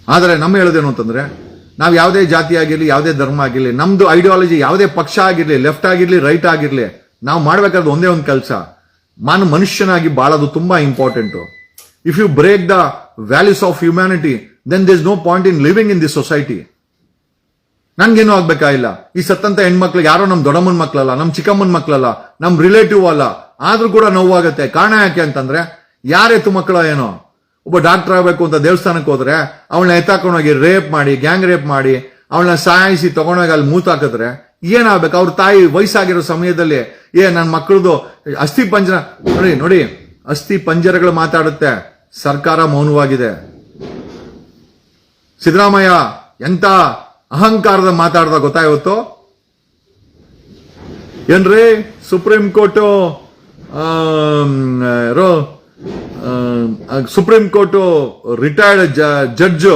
ಆದರೆ ನಮ್ಮ ಹೇಳೋದೇನು ಅಂತಂದ್ರೆ, ನಾವು ಯಾವುದೇ ಜಾತಿ ಆಗಿರಲಿ, ಯಾವುದೇ ಧರ್ಮ ಆಗಿರಲಿ, ನಮ್ದು ಐಡಿಯಾಲಜಿ ಯಾವುದೇ ಪಕ್ಷ ಆಗಿರಲಿ ಲೆಫ್ಟ್ ಆಗಿರಲಿ ರೈಟ್ ಆಗಿರಲಿ, ನಾವು ಮಾಡ್ಬೇಕಾದ್ರೆ ಒಂದೇ ಒಂದು ಕೆಲಸ. ಮಾನು ಮನುಷ್ಯನಾಗಿ ಬಾಳೋದು ತುಂಬಾ important if you break the values of humanity then there's no point in living in this society ನನ್ಗೇನು ಆಗ್ಬೇಕಾಗಿಲ್ಲ ಈ ಸತ್ತಂತ ಹೆಣ್ಮಕ್ಳು ಯಾರೋ ನಮ್ ದೊಡ್ಡಮ್ಮನ ಮಕ್ಳಲ್ಲ, ನಮ್ ಚಿಕ್ಕಮ್ಮನ ಮಕ್ಳಲ್ಲ, ನಮ್ ರಿಲೇಟಿವ್ ಅಲ್ಲ, ಆದ್ರೂ ಕೂಡ ನೋವಾಗುತ್ತೆ. ಕಾರಣ ಯಾಕೆ ಅಂತಂದ್ರೆ ಯಾರೆತ್ತು ಮಕ್ಕಳ ಏನೋ? ಒಬ್ಬ ಡಾಕ್ಟರ್ ಆಗಬೇಕು ಅಂತ ದೇವಸ್ಥಾನಕ್ಕೆ ಹೋದ್ರೆ, ಅವಳನ್ನ ಎತ್ತಾಕೊಂಡೋಗಿ ರೇಪ್ ಮಾಡಿ ಗ್ಯಾಂಗ್ ರೇಪ್ ಮಾಡಿ, ಅವಳನ್ನ ಸಾಯಿಸಿ ತಗೊಂಡೋಗಿ ಅಲ್ಲಿ ಮೂತ್ ಹಾಕಿದ್ರೆ ಏನಾಗ್ಬೇಕು? ಅವ್ರ ತಾಯಿ ವಯಸ್ಸಾಗಿರೋ ಸಮಯದಲ್ಲಿ, ಏ ನನ್ನ ಮಕ್ಕಳದು ಅಸ್ಥಿ ಪಂಜರ ನೋಡಿ ನೋಡಿ, ಅಸ್ಥಿ ಪಂಜರಗಳು ಮಾತಾಡುತ್ತೆ. ಸರ್ಕಾರ ಮೌನವಾಗಿದೆ. ಸಿದ್ದರಾಮಯ್ಯ ಎಂತ ಅಹಂಕಾರದ ಮಾತಾಡ್ದ ಇವತ್ತು? ಏನ್ರಿ? Supreme court supreme court retired judge.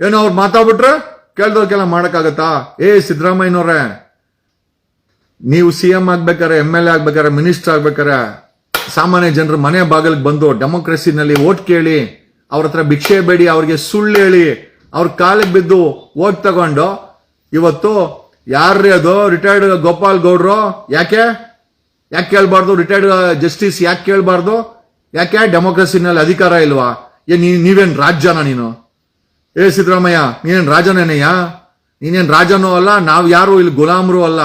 ಏನೋ ಅವ್ರು ಮಾತಾಡ್ಬಿಟ್ರೆ ಕೇಳ್ದವ್ರಿಗೆಲ್ಲ ಮಾಡೋಕ್ಕಾಗತ್ತಾ? ಏ, ಸಿದ್ದರಾಮಯ್ಯನವ್ರೆ ನೀವು ಸಿ ಎಂ ಆಗ್ಬೇಕಾರೆ ಎಂ ಎಲ್ ಎ ಆಗ್ಬೇಕಾರೆ ಮಿನಿಸ್ಟರ್ ಆಗ್ಬೇಕಾರೆ ಸಾಮಾನ್ಯ ಜನರು ಮನೆ ಬಾಗಿಲಿಗೆ ಬಂದು ಡೆಮೋಕ್ರಸಿನಲ್ಲಿ ಓಟ್ ಕೇಳಿ, ಅವ್ರ ಹತ್ರ ಭಿಕ್ಷೆ ಬೇಡಿ, ಅವ್ರಿಗೆ ಸುಳ್ಳು ಹೇಳಿ, ಅವ್ರ ಕಾಲಿಗೆ ಬಿದ್ದು ಓಟ್ ತಗೊಂಡು, ಇವತ್ತು ಯಾರ್ರೀ ಅದು? ರಿಟೈರ್ಡ್ ಗೋಪಾಲ್ ಗೌಡ್ರು? ಯಾಕೆ? ಯಾಕೆ ಕೇಳಬಾರ್ದು? ರಿಟೈರ್ಡ್ ಜಸ್ಟಿಸ್ ಯಾಕೆ ಕೇಳಬಾರ್ದು? ಯಾಕೆ ಡೆಮೋಕ್ರಸಿನಲ್ಲಿ ಅಧಿಕಾರ ಇಲ್ವಾ? ಏ, ನೀ ನೀವೇನು ರಾಜ್ಯನ ನೀನು? ಏ, ಸಿದ್ದರಾಮಯ್ಯ, ನೀನೇನ್ ರಾಜನೇನಯ್ಯ ನೀನೇನ್ ರಾಜನೂ ಅಲ್ಲ, ನಾವು ಯಾರು ಇಲ್ಲಿ ಗುಲಾಮರು ಅಲ್ಲ.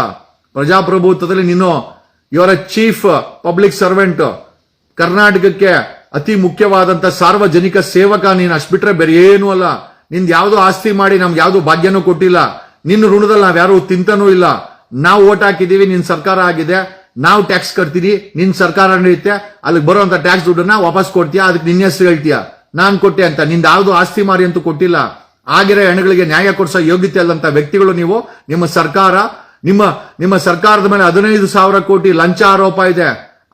ಪ್ರಜಾಪ್ರಭುತ್ವದಲ್ಲಿ ನೀನು ಇವರ ಚೀಫ್ ಪಬ್ಲಿಕ್ ಸರ್ವೆಂಟ್ ಕರ್ನಾಟಕಕ್ಕೆ ಅತಿ ಮುಖ್ಯವಾದಂತ ಸಾರ್ವಜನಿಕ ಸೇವಕ ನೀನು. ಅಷ್ಟು ಬಿಟ್ರೆ ಬೇರೆ ಏನೂ ಅಲ್ಲ. ನಿಂದು ಯಾವುದು ಆಸ್ತಿ ಮಾಡಿ ನಮ್ಗೆ ಯಾವ್ದು ಭಾಗ್ಯನೂ ಕೊಟ್ಟಿಲ್ಲ. ನಿನ್ನ ಋಣದಲ್ಲಿ ನಾವ್ ಯಾರು ತಿಂತನೂ ಇಲ್ಲ. ನಾವು ಓಟ್ ಹಾಕಿದೀವಿ ನಿನ್ ಸರ್ಕಾರ ಆಗಿದೆ. ನಾವು ಟ್ಯಾಕ್ಸ್ ಕಟ್ತೀವಿ, ನಿನ್ ಸರ್ಕಾರ ನಡೆಯುತ್ತೆ. ಅಲ್ಲಿಗೆ ಬರುವಂತ ಟ್ಯಾಕ್ಸ್ ದುಡ್ಡನ್ನ ವಾಪಸ್ ಕೊಡ್ತೀಯಾ? ಅದಕ್ಕೆ ನಿನ್ನ ಹೆಸರು ಹೇಳ್ತೀಯ? ನಾನ್ ಕೊಟ್ಟೆ ಅಂತ. ನಿಂದ ಯಾವ್ದು ಆಸ್ತಿ ಮಾರಿ ಅಂತೂ ಕೊಟ್ಟಿಲ್ಲ. ಆಗಿರೋ ಹೆಣಗಳಿಗೆ ನ್ಯಾಯ ಕೊಡಿಸೋ ಯೋಗ್ಯತೆ ಅಲ್ಲಂತ ವ್ಯಕ್ತಿಗಳು ನೀವು. ನಿಮ್ಮ ಸರ್ಕಾರ ನಿಮ್ಮ ನಿಮ್ಮ ಸರ್ಕಾರದ ಮೇಲೆ ಹದಿನೈದು ಸಾವಿರ ಕೋಟಿ ಲಂಚ ಆರೋಪ ಇದೆ.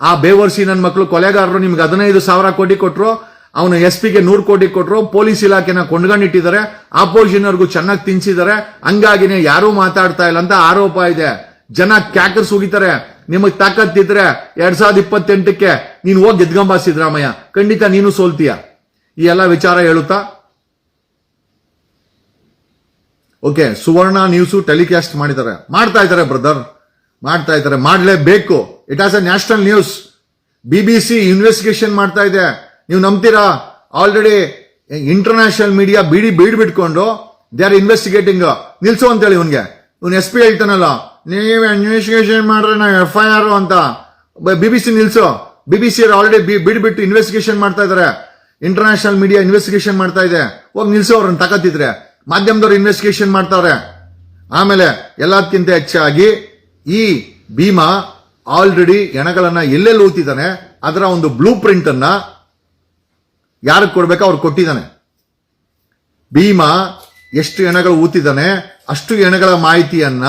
ಆ ಬೇವರ್ಸಿ ನನ್ನ ಮಕ್ಕಳು ಕೊಲೆಗಾರರು ನಿಮ್ಗೆ ಹದಿನೈದು ಸಾವಿರ ಕೋಟಿ ಕೊಟ್ಟರು ಅವನು ಎಸ್ ಪಿಗೆ ನೂರು ಕೋಟಿ ಕೊಟ್ಟರು ಪೊಲೀಸ್ ಇಲಾಖೆನ ಕೊಂಡ್ಕೊಂಡಿಟ್ಟಿದ್ದಾರೆ ಆಪೋಸಿಷನ್ವರ್ಗೂ ಚೆನ್ನಾಗಿ ತಿನ್ಸಿದ್ದಾರೆ, ಹಂಗಾಗಿನೇ ಯಾರೂ ಮಾತಾಡ್ತಾ ಇಲ್ಲ ಅಂತ ಆರೋಪ ಇದೆ. ಜನ ಕ್ಯಾಕರ್ಸ್ ಹೋಗಿತಾರೆ ನಿಮಗ್ ತಾಕತ್ತಿದ್ರೆ ಎರಡ್ ಸಾವಿರದ ಇಪ್ಪತ್ತೆಂಟಕ್ಕೆ ನೀನು ಹೋಗಿ ಗೆದ್ಗಂಬ ಸಿದ್ದರಾಮಯ್ಯ. ಖಂಡಿತ ನೀನು ಸೋಲ್ತೀಯ. ಈ ಎಲ್ಲ ವಿಚಾರ ಹೇಳುತ್ತಾ? ಓಕೆ, ಸುವರ್ಣ ನ್ಯೂಸು ಟೆಲಿಕಾಸ್ಟ್ ಮಾಡಿದ್ದಾರೆ. ಮಾಡ್ತಾ ಇದ್ದಾರೆ ಬ್ರದರ್ ಮಾಡ್ತಾ ಇದ್ದಾರೆ. ಮಾಡಲೇಬೇಕು. It as a national news B B C investigation ಮಾಡ್ತಾ ಇದೆ. ನೀವು ನಂಬ್ತೀರಾ? ಆಲ್ರೆಡಿ ಇಂಟರ್ನ್ಯಾಷನಲ್ ಮೀಡಿಯಾ ಬಿಡಿ ಬೀಡ್ ಬಿಟ್ಕೊಂಡು ದೇ ಆರ್ ಇನ್ವೆಸ್ಟಿಗೇಟಿಂಗ್ ನಿಲ್ಸು ಅಂತೇಳಿ ಇವನ್ಗೆ. ಇವ್ನು ಎಸ್ ಪಿ ಹೇಳ್ತಾನಲ್ಲ, ನೀವು ಇನ್ವೆಸ್ಟಿಗೇಷನ್ ಮಾಡ್ರೆ ನಾವು ಎಫ್ ಐ ಆರ್ ಅಂತ. ಬಿ ಬಿ ಸಿ ನಿಲ್ಸು. ಬಿ ಬಿ ಸಿ ಆಲ್ರೆಡಿ ಬಿಡ್ ಬಿಟ್ಟು ಇನ್ವೆಸ್ಟಿಗೇಷನ್ ಮಾಡ್ತಾ ಇದ್ದಾರೆ. ಇಂಟರ್ನ್ಯಾಷನಲ್ ಮೀಡಿಯಾ ಇನ್ವೆಸ್ಟಿಗೇಷನ್ ಮಾಡ್ತಾ ಇದೆ. ಹೋಗಿ ನಿಲ್ಸೋ ಅವ್ರನ್ನ ತಕತ್ತಿದ್ರೆ. ಮಾಧ್ಯಮದವ್ರು ಇನ್ವೆಸ್ಟಿಗೇಷನ್ ಮಾಡ್ತಾರೆ ಆಮೇಲೆ ಎಲ್ಲದಕ್ಕಿಂತ ಹೆಚ್ಚಾಗಿ ಈ ಭೀಮಾ ಆಲ್ರೆಡಿ ಹೆಣಗಳನ್ನ ಎಲ್ಲೆಲ್ಲಿ ಊತಿದ್ದಾನೆ ಅದರ ಒಂದು ಬ್ಲೂ ಪ್ರಿಂಟ್ ಅನ್ನ ಯಾರಿಗೆ ಕೊಡ್ಬೇಕು? ಅವ್ರು ಕೊಟ್ಟಿದ್ದಾನೆ. ಭೀಮಾ ಎಷ್ಟು ಹೆಣಗಳು ಊತಿದ್ದಾನೆ ಅಷ್ಟು ಹೆಣಗಳ ಮಾಹಿತಿಯನ್ನ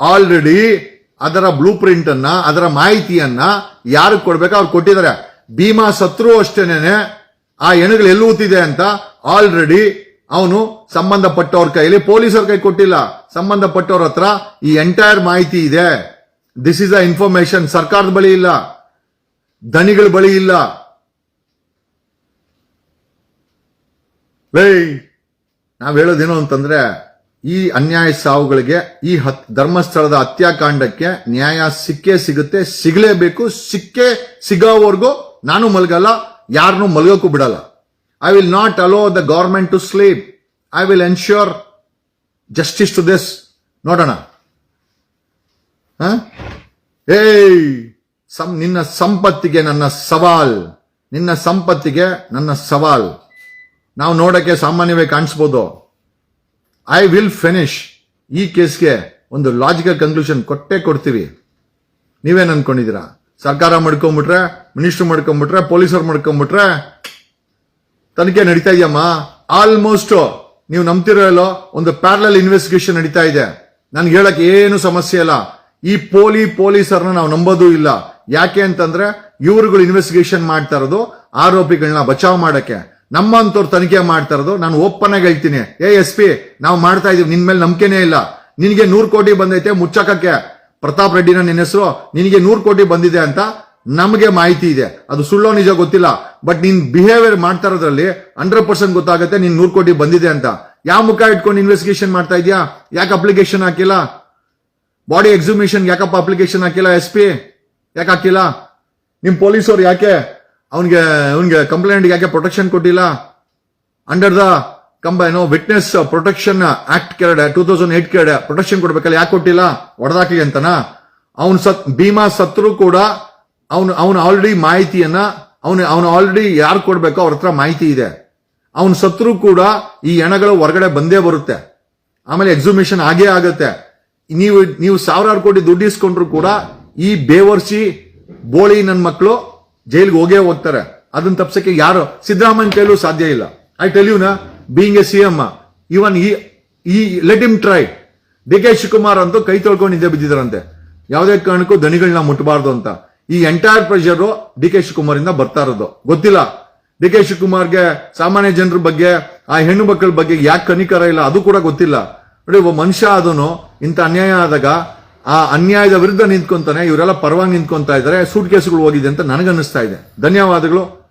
ಆಲ್ರೆಡಿ ಅದರ ಬ್ಲೂ ಪ್ರಿಂಟ್ ಅನ್ನ, ಅದರ ಮಾಹಿತಿಯನ್ನ ಯಾರಿಗೆ ಕೊಡ್ಬೇಕು? ಅವ್ರು ಕೊಟ್ಟಿದ್ದಾರೆ. ಭೀಮಾ ಸತ್ರು ಅಷ್ಟೇನೆ ಆ ಹೆಣಗಳು ಎಲ್ಲಿ ಊತಿದೆ ಅಂತ ಆಲ್ರೆಡಿ ಅವನು ಸಂಬಂಧಪಟ್ಟವ್ರ ಕೈಲಿ ಪೊಲೀಸರ ಕೈ ಕೊಟ್ಟಿಲ್ಲ. ಸಂಬಂಧಪಟ್ಟವ್ರ ಹತ್ರ ಈ ಎಂಟೈರ್ ಮಾಹಿತಿ ಇದೆ. ದಿಸ್ ಇಸ್ ಅ ಇನ್ಫಾರ್ಮೇಶನ್ ಸರ್ಕಾರದ ಬಳಿ ಇಲ್ಲ. ಧನಿಗಳ ಬಳಿ ಇಲ್ಲ. ಲೇ, ನಾವ್ ಹೇಳೋದೇನು ಅಂತಂದ್ರೆ, ಈ ಅನ್ಯಾಯ ಸಾವುಗಳಿಗೆ, ಈ ಧರ್ಮಸ್ಥಳದ ಹತ್ಯಾಕಾಂಡಕ್ಕೆ ನ್ಯಾಯ ಸಿಕ್ಕೇ ಸಿಗುತ್ತೆ, ಸಿಗಲೇಬೇಕು, ಸಿಕ್ಕೇ ಸಿಗೋವರೆಗೂ ನಾನು ಮಲಗಲ್ಲ ಯಾರನ್ನೂ ಮಲಗೋಕ್ಕೂ ಬಿಡಲ್ಲ. I will not allow the government to sleep I will ensure justice to this ನೋಡೋಣ? ಏಯ್ ಸಂ ನಿನ್ನ ಸಂಪತ್ತಿಗೆ ನನ್ನ ಸವಾಲ್ ನಿನ್ನ ಸಂಪತ್ತಿಗೆ ನನ್ನ ಸವಾಲ್ ನಾವು ನೋಡೋಕ್ಕೆ ಸಾಮಾನ್ಯವಾಗಿ ಕಾಣಿಸ್ಬೋದು ಐ ವಿಲ್ ಫಿನಿಶ್ ಈ ಕೇಸ್ಗೆ ಒಂದು ಲಾಜಿಕಲ್ ಕನ್ಕ್ಲೂಷನ್ ಕೊಟ್ಟೇ ಕೊಡ್ತೀವಿ. ನೀವೇನು ಅನ್ಕೊಂಡಿದ್ದೀರಾ? ಸರ್ಕಾರ ಮಾಡ್ಕೊಂಬಿಟ್ರೆ ಮಿನಿಸ್ಟರ್ ಮಾಡ್ಕೊಂಬಿಟ್ರೆ ಪೊಲೀಸರು ಮಾಡ್ಕೊಂಡ್ಬಿಟ್ರೆ ತನಿಖೆ ನಡೀತಾ ಇದೆಯಮ್ಮ? ಆಲ್ಮೋಸ್ಟ್ ನೀವು ನಂಬ್ತಿರೋ ಒಂದು ಪ್ಯಾರಲಲ್ ಇನ್ವೆಸ್ಟಿಗೇಷನ್ ನಡೀತಾ ಇದೆ. ನನ್ಗೆ ಹೇಳಕ್ ಏನು ಸಮಸ್ಯೆ ಇಲ್ಲ. ಈ ಪೋಲಿ ಪೊಲೀಸರನ್ನ ನಾವು ನಂಬೋದು ಇಲ್ಲ. ಯಾಕೆ ಅಂತಂದ್ರೆ ಇವರುಗಳು ಇನ್ವೆಸ್ಟಿಗೇಷನ್ ಮಾಡ್ತಾ ಇರೋದು ಆರೋಪಿಗಳನ್ನ ಬಚಾವ್ ಮಾಡಕ್ಕೆ. ನಮ್ಮಂತವ್ರು ತನಿಖೆ ಮಾಡ್ತಾ ಇರೋದು, ನಾನು ಓಪನ್ ಆಗಿ ಹೇಳ್ತೀನಿ. ಏ, ಎಸ್ ಪಿ, ನಾವು ಮಾಡ್ತಾ ಇದೀವಿ, ನಿನ್ ಮೇಲೆ ನಂಬಿಕೆನೇ ಇಲ್ಲ. ನಿನಗೆ ನೂರು ಕೋಟಿ ಬಂದೈತೆ, ಮುಚ್ಚಕಕ್ಕೆ. ಪ್ರತಾಪ್ ರೆಡ್ಡಿನ ನಿನ್ನ ಹೆಸರು, ನಿನಗೆ ನೂರು ಕೋಟಿ ಬಂದಿದೆ ಅಂತ ನಮಗೆ ಮಾಹಿತಿ ಇದೆ. ಅದು ಸುಳ್ಳೋ ನಿಜ ಗೊತ್ತಿಲ್ಲ. ಬಟ್ ನೀನ್ ಬಿಹೇವಿಯರ್ ಮಾಡ್ತಾ ಇರೋದ್ರಲ್ಲಿ ಹಂಡ್ರೆಡ್ ಪರ್ಸೆಂಟ್ ಗೊತ್ತಾಗುತ್ತೆ ನೀನ್ ನೂರ್ ಕೋಟಿ ಬಂದಿದೆ ಅಂತ. ಯಾವ ಮುಖ ಇಟ್ಕೊಂಡು ಇನ್ವೆಸ್ಟಿಗೇಷನ್ ಮಾಡ್ತಾ ಇದೀಯಾ? ಯಾಕೆ ಅಪ್ಲಿಕೇಶನ್ ಹಾಕಿಲ್ಲ? ಬಾಡಿ ಎಕ್ಸಿಬಿಷನ್ ಯಾಕಪ್ಪ ಅಪ್ಲಿಕೇಶನ್ ಹಾಕಿಲ್ಲ ಎಸ್ ಪಿ ಯಾಕೆ ಹಾಕಿಲ್ಲ? ನಿಮ್ ಪೊಲೀಸರು ಯಾಕೆ? ಅವನಿಗೆ ಅವನಿಗೆ ಕಂಪ್ಲೇಂಟ್ ಯಾಕೆ ಪ್ರೊಟೆಕ್ಷನ್ ಕೊಟ್ಟಿಲ್ಲ? ಅಂಡರ್ ದ ಕಂಬ ಏನೋ ವಿಟ್ನೆಸ್ ಪ್ರೊಟೆಕ್ಷನ್ ಆಕ್ಟ್ ಕೆರಡೆ ಟೂ ತೌಸಂಡ್ ಏಟ್ ಕೆರಡೆ ಪ್ರೊಟೆಕ್ಷನ್ ಕೊಡ್ಬೇಕಲ್ಲ, ಯಾಕೆ ಕೊಟ್ಟಿಲ್ಲ? ಹೊಡೆದಾಕಿ ಅಂತನಾ? ಅವನ್ ಸತ್, ಭೀಮಾ ಸತ್ರು ಕೂಡ ಅವನು ಅವನು ಆಲ್ರೆಡಿ ಮಾಹಿತಿಯನ್ನ, ಅವನು ಅವನು ಆಲ್ರೆಡಿ ಯಾರು ಕೊಡ್ಬೇಕೋ ಅವ್ರ ಹತ್ರ ಮಾಹಿತಿ ಇದೆ. ಅವನು ಸತ್ರು ಕೂಡ ಈ ಹೆಣಗಳು ಹೊರಗಡೆ ಬಂದೇ ಬರುತ್ತೆ. ಆಮೇಲೆ ಎಕ್ಸಿಬಿಷನ್ ಆಗೇ ಆಗುತ್ತೆ. ನೀವು ನೀವು ಸಾವಿರಾರು ಕೋಟಿ ದುಡ್ಡು ಇಸ್ಕೊಂಡ್ರು ಕೂಡ ಈ ಬೇವರ್ಸಿ ಬೋಳಿ ನನ್ನ ಮಕ್ಕಳು ಜೈಲ್ಗೆ ಹೋಗೇ ಹೋಗ್ತಾರೆ. ಅದನ್ನ ತಪ್ಸಕ್ಕೆ ಯಾರು, ಸಿದ್ದರಾಮಯ್ಯ ಕೈಲೂ ಸಾಧ್ಯ ಇಲ್ಲ. ಐ ಟೆಲ್ ಯು ನಾ being a C M even ಈ let him try D K Shivakumar ಅಂತೂ ಕೈ ತೊಳ್ಕೊಂಡು ನಿದ್ದೆ ಬಿದ್ದಿದ್ರಂತೆ. ಯಾವುದೇ ಕಾರಣಕ್ಕೂ ದಣಿಗಳನ್ನ ಮುಟ್ಟಬಾರ್ದು ಅಂತ. ಈ entire pressure D K Shivakumar ಇಂದ ಬರ್ತಾ ಇರೋದು. ಗೊತ್ತಿಲ್ಲ. ಡಿ ಕೆ ಶಿವಕುಮಾರ್ಗೆ ಸಾಮಾನ್ಯ ಜನರ ಬಗ್ಗೆ, ಆ ಹೆಣ್ಣು ಮಕ್ಕಳ ಬಗ್ಗೆ ಯಾಕೆ ಕನಿಕರ ಇಲ್ಲ, ಅದು ಕೂಡ ಗೊತ್ತಿಲ್ಲ. ನೋಡಿ, ಒಬ್ಬ ಮನುಷ್ಯ ಅದನ್ನು ಇಂಥ ಅನ್ಯಾಯ ಆದಾಗ ಆ ಅನ್ಯಾಯದ ವಿರುದ್ಧ ನಿಂತ್ಕೊಂತಾನೆ, ಇವರೆಲ್ಲ ಪರವಾಗಿ ನಿಂತ್ಕೊಂತ ಇದ್ದಾರೆ ಸೂಟ್ ಕೇಸ್ಗಳು ಹೋಗಿದೆ ಅಂತ ನನಗನ್ನಿಸ್ತಾ ಇದೆ. ಧನ್ಯವಾದಗಳು.